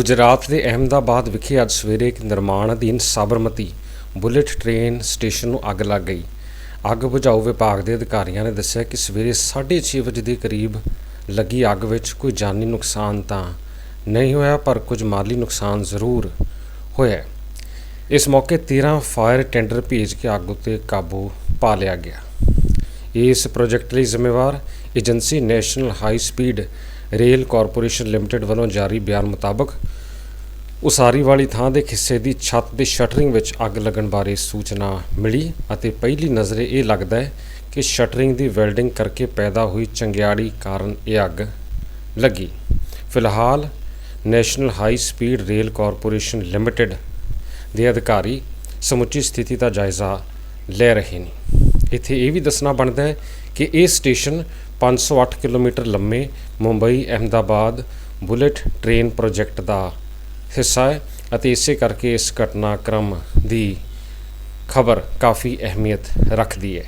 ਗੁਜਰਾਤ ਦੇ ਅਹਿਮਦਾਬਾਦ ਵਿਖੇ ਅੱਜ ਸਵੇਰੇ ਇੱਕ ਨਿਰਮਾਣ ਅਧੀਨ ਸਾਬਰਮਤੀ ਬੁਲੇਟ ਟ੍ਰੇਨ ਸਟੇਸ਼ਨ ਨੂੰ ਅੱਗ ਲੱਗ ਗਈ। ਅੱਗ ਬੁਝਾਊ ਵਿਭਾਗ ਦੇ ਅਧਿਕਾਰੀਆਂ ਨੇ ਦੱਸਿਆ ਕਿ ਸਵੇਰੇ 6:30 ਵਜੇ ਦੇ ਕਰੀਬ ਲੱਗੀ ਅੱਗ ਵਿੱਚ ਕੋਈ ਜਾਨੀ ਨੁਕਸਾਨ ਤਾਂ ਨਹੀਂ ਹੋਇਆ, ਪਰ ਕੁਝ ਮਾਲੀ ਨੁਕਸਾਨ ਜ਼ਰੂਰ ਹੋਇਆ ਇਸ ਮੌਕੇ 13 ਫਾਇਰ ਟੈਂਡਰ ਭੇਜ ਕੇ ਅੱਗ ਉੱਤੇ ਕਾਬੂ ਪਾ ਲਿਆ ਗਿਆ। ਇਸ ਪ੍ਰੋਜੈਕਟ ਲਈ ਜ਼ਿੰਮੇਵਾਰ agency national high speed rail corporation limited ਵੱਲੋਂ ਜਾਰੀ ਬਿਆਨ ਮੁਤਾਬਕ ਉਸਾਰੀ ਵਾਲੀ ਥਾਂ ਦੇ ਹਿੱਸੇ ਦੀ ਛੱਤ ਦੇ ਸ਼ਟਰਿੰਗ ਵਿੱਚ ਅੱਗ ਲੱਗਣ ਬਾਰੇ ਸੂਚਨਾ ਮਿਲੀ ਅਤੇ ਪਹਿਲੀ ਨਜ਼ਰੇ ਇਹ ਲੱਗਦਾ ਹੈ ਕਿ ਸ਼ਟਰਿੰਗ ਦੀ ਵੈਲਡਿੰਗ ਕਰਕੇ ਪੈਦਾ ਹੋਈ ਚੰਗਿਆੜੀ ਕਾਰਨ ਇਹ ਅੱਗ ਲੱਗੀ। ਫਿਲਹਾਲ, national high speed rail corporation limited ਦੇ ਅਧਿਕਾਰੀ ਸਮੁੱਚੀ ਸਥਿਤੀ ਦਾ ਜਾਇਜ਼ਾ ਲੈ ਰਹੇ ਨੇ। ਇੱਥੇ ਇਹ ਵੀ ਦੱਸਣਾ ਬਣਦਾ ਹੈ ਕਿ ਇਹ ਸਟੇਸ਼ਨ 508 ਕਿਲੋਮੀਟਰ ਲੰਮੇ Mumbai, Ahmedabad bullet train project ਦਾ ਹਿੱਸਾ ਹੈ ਅਤੇ ਇਸੇ ਕਰਕੇ ਇਸ ਘਟਨਾਕ੍ਰਮ ਦੀ ਖਬਰ ਕਾਫੀ ਅਹਿਮੀਅਤ ਰੱਖਦੀ ਹੈ।